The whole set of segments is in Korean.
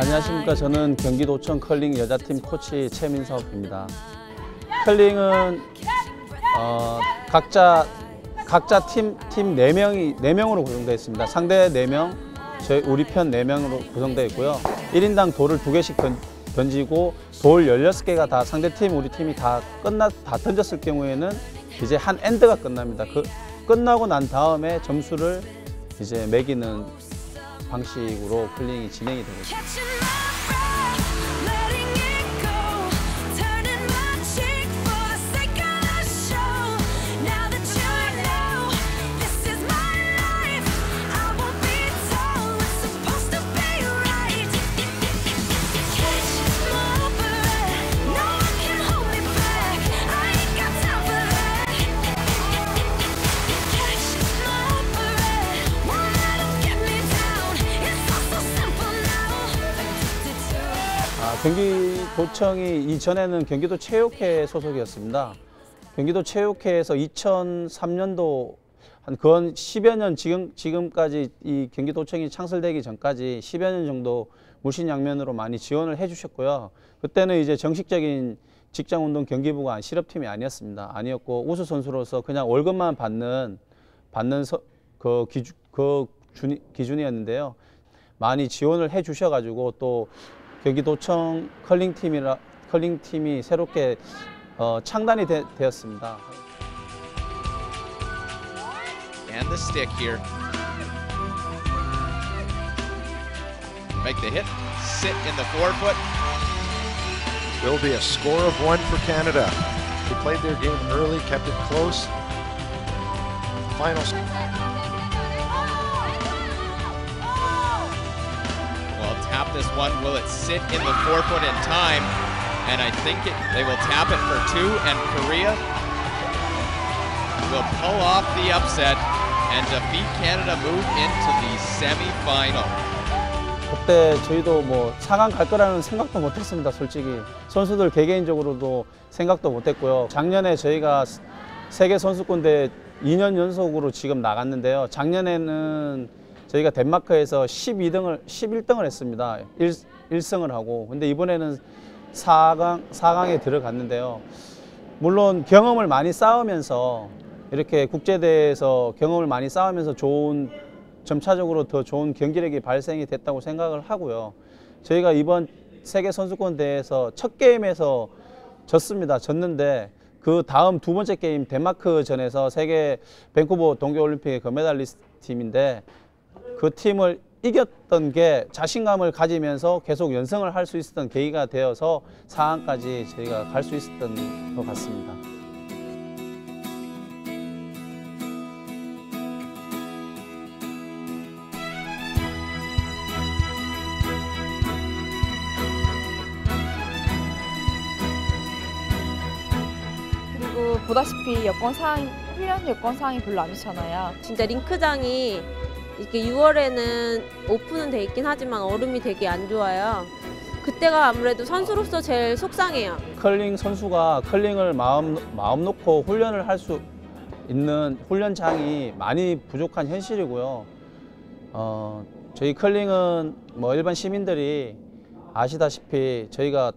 안녕하십니까. 저는 경기도청 컬링 여자팀 코치 최민석입니다. 컬링은 어, 각자 각자 팀 팀 네명이네명으로 구성되어 있습니다. 상대 네명 저희 우리 편 네명으로 구성되어 있고요. 1인당 돌을 두개씩 던, 던지고 돌 16개가 다 상대 팀 우리 팀이 다 끝나 다 던졌을 경우에는 이제 한 엔드가 끝납니다. 그 끝나고 난 다음에 점수를 이제 매기는 방식으로 컬링이 진행이 있습 경기도청이 이전에는 경기도 체육회 소속이었습니다. 경기도 체육회에서 2003년도 한 그건 10여 년 지금 지금까지 이 경기도청이 창설되기 전까지 10여 년 정도 무신양면으로 많이 지원을 해 주셨고요. 그때는 이제 정식적인 직장운동 경기부가 실업팀이 아니었습니다. 아니었고 우수 선수로서 그냥 월급만 받는 받는 서, 그 기준 그 준, 기준이었는데요. 많이 지원을 해 주셔 가지고 또 경기도청 컬링 팀이라 컬링 팀이 새롭게 어, 창단이 되, 되었습니다. and the stick here. Make the hit, sit in the forefoot. Will be a score of one for Canada. They played their game early, kept it close. Final This one. Will it sit in the forefoot in time? And I think it, they will tap it for two, and Korea will pull off the upset and defeat Canada, move into the semifinal. 그때 저희도 뭐 4강 갈 거라는 생각도 못했습니다. 솔직히 선수들 개개인적으로도 생각도 못했고요. 작년에 저희가 세계 선수권대 2년 연속으로 지금 나갔는데요. 작년에는 저희가 덴마크에서 12등을 11등을 했습니다. 1, 1승을 하고 근데 이번에는 4강 4강에 들어갔는데요. 물론 경험을 많이 쌓으면서 이렇게 국제대회에서 경험을 많이 쌓으면서 좋은 점차적으로 더 좋은 경기력이 발생이 됐다고 생각을 하고요. 저희가 이번 세계 선수권 대회에서 첫 게임에서 졌습니다. 졌는데 그 다음 두 번째 게임 덴마크전에서 세계 밴쿠버 동계올림픽의 금메달리스트 팀인데 그 팀을 이겼던 게 자신감을 가지면서 계속 연승을 할 수 있었던 계기가 되어서 4강까지 저희가 갈 수 있었던 것 같습니다. 그리고 보다시피 여건 사항 훈련 여건 사항이 별로 안 좋잖아요. 진짜 링크장이 이렇게 6월에는 오픈은 돼 있긴 하지만 얼음이 되게 안 좋아요. 그때가 아무래도 선수로서 제일 속상해요. 컬링 선수가 컬링을 마음, 마음 놓고 훈련을 할 수 있는 훈련장이 많이 부족한 현실이고요. 어, 저희 컬링은 뭐 일반 시민들이 아시다시피 저희가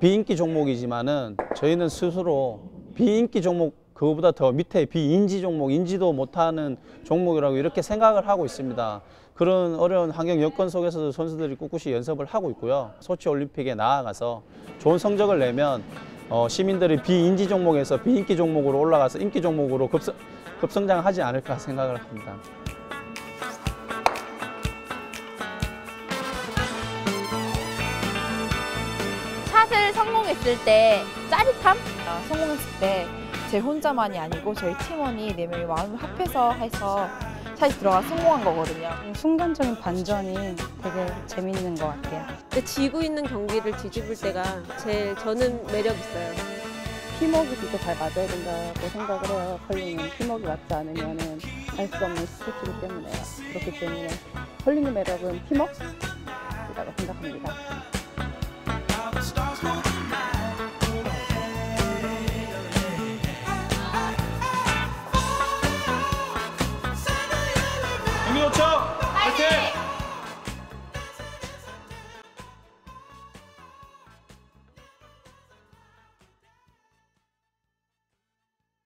비인기 종목이지만은 저희는 스스로 비인기 종목 그거보다 더 밑에 비인지 종목, 인지도 못하는 종목이라고 이렇게 생각을 하고 있습니다. 그런 어려운 환경 여건 속에서도 선수들이 꿋꿋이 연습을 하고 있고요. 소치 올림픽에 나아가서 좋은 성적을 내면 어, 시민들이 비인지 종목에서 비인기 종목으로 올라가서 인기 종목으로 급성, 급성장하지 않을까 생각을 합니다. 샷을 성공했을 때 짜릿함? 아, 성공했을 때 제 혼자만이 아니고 저희 팀원이 네 명이 마음을 합해서 해서 샷이 들어가 성공한 거거든요. 순간적인 반전이 되게 재밌는 것 같아요. 근데 지고 있는 경기를 뒤집을 때가 제일 저는 매력 있어요. 팀워크 진짜 잘 맞아야 된다고 생각을 해요. 컬링은 팀워크 맞지 않으면 할 수 없는 스포츠이기 때문에 그렇기 때문에 컬링의 매력은 팀워크 있다고 생각합니다. That's.